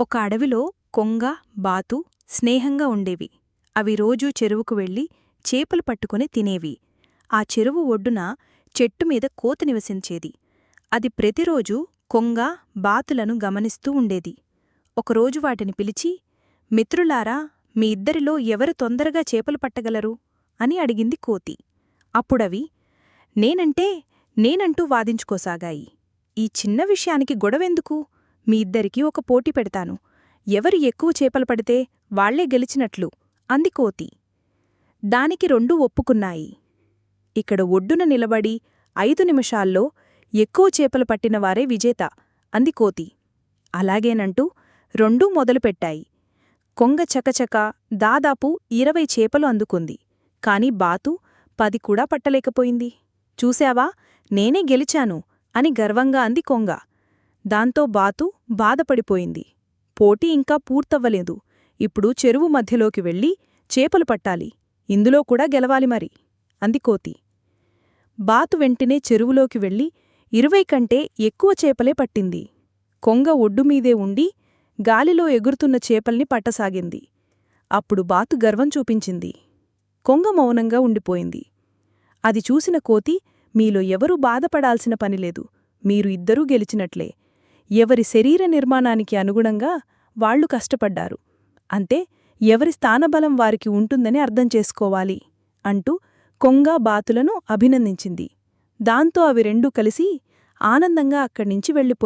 ఒక అడవిలో కొంగ బాతు స్నేహంగా ఉండేవి. అవి రోజూ చెరువుకు వెళ్ళి చేపలు పట్టుకుని తినేవి. ఆ చెరువు ఒడ్డున చెట్టుమీద కోత నివసించేది. అది ప్రతిరోజూ కొంగ బాతులను గమనిస్తూ ఉండేది. ఒకరోజు వాటిని పిలిచి మిత్రులారా మీ ఇద్దరిలో ఎవరు తొందరగా చేపలు పట్టగలరు? అని అడిగింది కోతి. అప్పుడవి నేనంటే నేనంటూ వాదించుకోసాగాయి. ఈ చిన్న విషయానికి గొడవెందుకు? మీ ఇద్దరికీ ఒక పోటీ పెడతాను. ఎవరు ఎక్కువ చేపలు పడితే వాళ్ళే గెలిచినట్లు అంది కోతి. దానికి రెండూ ఒప్పుకున్నాయి. ఇక్కడ ఒడ్డున నిలబడి ఐదు నిమిషాల్లో ఎక్కువ చేపలు పట్టినవారే విజేత అంది కోతి. అలాగేనంటూ రెండూ మొదలుపెట్టాయి. కొంగ చకచక దాదాపు ఇరవై చేపలు అందుకుంది. కాని బాతు పది కూడా పట్టలేకపోయింది. చూశావా? నేనే గెలిచాను అని గర్వంగా అంది కొంగ. దాంతో బాతు బాధపడిపోయింది. పోటీ ఇంకా పూర్తవ్వలేదు. ఇప్పుడు చెరువు మధ్యలోకి వెళ్ళి చేపలు పట్టాలి. ఇందులో కూడా గెలవాలి మరి. అంది కోతి. బాతు వెంటనే చెరువులోకి వెళ్ళి ఇరవై కంటే ఎక్కువ చేపలే పట్టింది. కొంగ ఒడ్డుమీదే ఉండి గాలిలో ఎగురుతున్న చేపల్ని పట్టసాగింది. అప్పుడు బాతు గర్వం చూపించింది. కొంగ మౌనంగా ఉండిపోయింది. అది చూసిన కోతి మీలో ఎవరూ బాధపడాల్సిన పనిలేదు మీరు ఇద్దరూ గెలిచినట్లే. ఎవరి శరీర నిర్మాణానికి అనుగుణంగా వాళ్ళు కష్టపడ్డారు. అంతే ఎవరి స్థానబలం వారికి ఉంటుందని అర్థం చేసుకోవాలి అంటూ కొంగా బాతులను అభినందించింది. దాంతో అవి రెండూ కలిసి ఆనందంగా అక్కడ్నించి వెళ్ళిపో